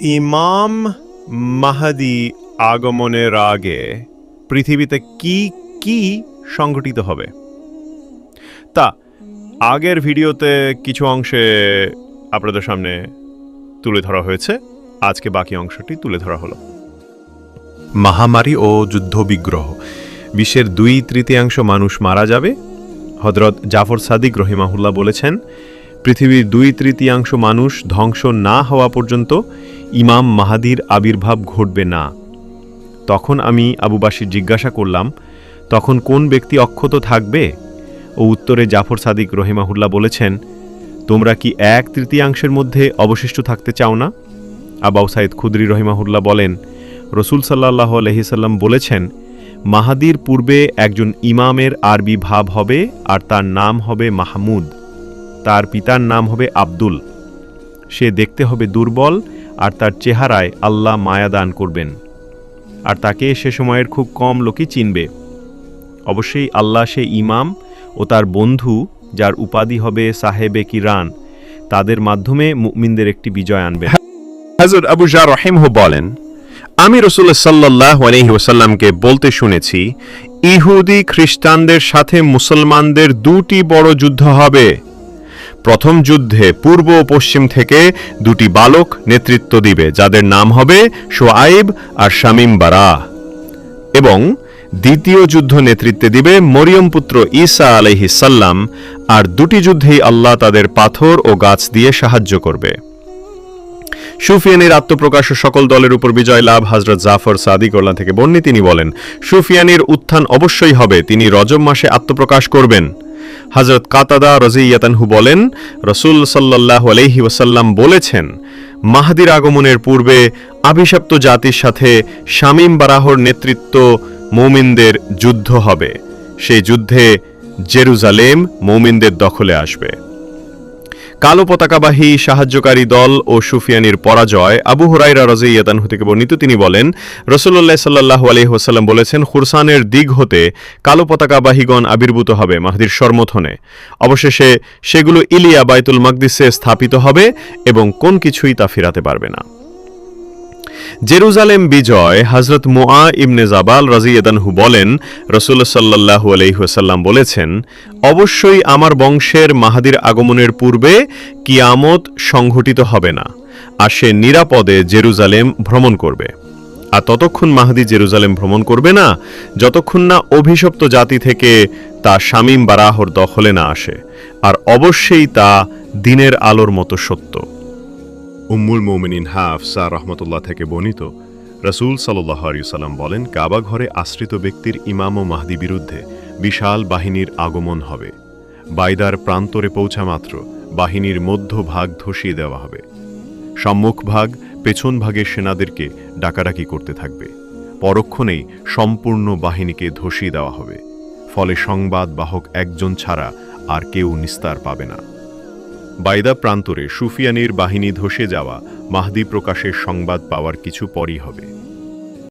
ইমাম মাহাদি আগমনের আগে পৃথিবীতে কি কি সংঘটিত হবে? তা, আগের ভিডিওতে কিছু অংশে আপনাদের সামনে তুলে ধরা হয়েছে, আজকে বাকি অংশটি তুলে ধরা হলো। মহামারী ও যুদ্ধবিগ্রহ, বিশ্বের দুই তৃতীয়াংশ মানুষ মারা যাবে হজরত জাফর সাদিক রহিমাহুল্লাহ বলেছেন পৃথিবীর দুই তৃতীয়াংশ মানুষ ধ্বংস না হওয়া পর্যন্ত ইমাম মাহাদির আবির্ভাব ঘটবে না। তখন আমি আবু বাসির জিজ্ঞাসা করলাম, তখন কোন ব্যক্তি অক্ষত থাকবে? ও উত্তরে জাফর সাদিক রহিমাহুল্লা বলেছেন, তোমরা কি এক তৃতীয়াংশের মধ্যে অবশিষ্ট থাকতে চাও না? আবাউ সাইদ খুদরি রহিমাহুল্লা বলেন, রসুল সাল্লাহ আলহিসাল্লাম বলেছেন, মাহাদির পূর্বে একজন ইমামের আরবি ভাব হবে আর তার নাম হবে মাহমুদ। তার পিতার নাম হবে আব্দুল। সে দেখতে হবে দুর্বল আর তার চেহারায় আল্লাহ মায়া দান করবেন। আর তাকে সে সময়ের খুব কম লোকই চিনবে। অবশ্যই আল্লাহ সে ইমাম ও তার বন্ধু যার উপাধি হবে সাহেবে কিরান, তাদের মাধ্যমে মুমিনদের একটি বিজয় আনবে। হজরত আবু জাহ রহিমহ বলেন, আমি রসুল্লাহ সাল্লাহ আলহি ওসাল্লামকে বলতে শুনেছি, ইহুদি খ্রিস্টানদের সাথে মুসলমানদের দুটি বড় যুদ্ধ হবে। প্রথম যুদ্ধে পূর্ব ও পশ্চিম থেকে দুটি বালক নেতৃত্ব দিবে, যাদের নাম হবে শোয়াইব আর শামিম বারা। এবং দ্বিতীয় যুদ্ধ নেতৃত্বে দিবে মরিয়ম পুত্র ঈসা আলহিসাল্লাম আর দুটি যুদ্ধেই আল্লাহ তাদের পাথর ও গাছ দিয়ে সাহায্য করবে। সুফিয়ানের আত্মপ্রকাশ সকল দলের উপর বিজয় লাভ হজরত জাফর সাদিক থেকে বর্ণি তিনি বলেন, সুফিয়ানির উত্থান অবশ্যই হবে, তিনি রজব মাসে আত্মপ্রকাশ করবেন। হজরত কাতাদা রজিয়াতানহু বলেন, রসুল সাল্লাহ আলহি ওসাল্লাম বলেছেন, মাহাদির আগমনের পূর্বে আভিশপ্ত জাতির সাথে শামীম বারাহর নেতৃত্ব মৌমিনদের যুদ্ধ হবে। সেই যুদ্ধে জেরুজালেম মৌমিনদের দখলে আসবে। কালো পতাকাবাহী সাহায্যকারী দল ও সুফিয়ানির পরাজয় আবু হুরাইরা রাজিয়াতানহু থেকে বর্ণিত। তিনি বলেন রসুল্লাহ সাল্লাহ আলহিহাসাল্লাম বলেছেন, খুরসানের দিক হতে কালো পতাকাবাহীগণ আবির্ভূত হবে মাহদির সর্মথনে। অবশেষে সেগুলো ইলিয়া বাইতুল মাকদিসে স্থাপিত হবে এবং কোন কিছুই তা ফিরাতে পারবে না। জেরুজালেম বিজয় হজরত মোয়া ইবনে জাবাল রাজিয়াদানহু বলেন রসুল সাল্লাহু আলহিহাসাল্লাম বলেছেন, অবশ্যই আমার বংশের মাহাদির আগমনের পূর্বে কিয়ামত সংঘটিত হবে না, আর সে নিরাপদে জেরুজালেম ভ্রমণ করবে। আর ততক্ষণ মাহাদি জেরুজালেম ভ্রমণ করবে না, যতক্ষণ না অভিশপ্ত জাতি থেকে তা শামীম বারাহর দখলে না আসে, আর অবশ্যই তা দিনের আলোর মতো সত্য। উম্মুল মোমিনিন হাফসা রহমতুল্লাহ থেকে বর্ণিত, রসুল সাল্লাহ সাল্লাম বলেন, কাবা ঘরে আশ্রিত ব্যক্তির ইমাম ও মাহদি বিরুদ্ধে বিশাল বাহিনীর আগমন হবে। বাইদার প্রান্তরে পৌঁছা মাত্র বাহিনীর মধ্যভাগ ধসিয়ে দেওয়া হবে। সম্মুখ ভাগ, পেছন ভাগের সেনাদেরকে ডাকাডাকি করতে থাকবে। পরক্ষণেই সম্পূর্ণ বাহিনীকে ধসিয়ে দেওয়া হবে। ফলে সংবাদ বাহক একজন ছাড়া আর কেউ নিস্তার পাবে না। বাইদা প্রান্তরে সুফিয়ানির বাহিনী ধসে যাওয়া মাহদি প্রকাশের সংবাদ পাওয়ার কিছু পরই হবে।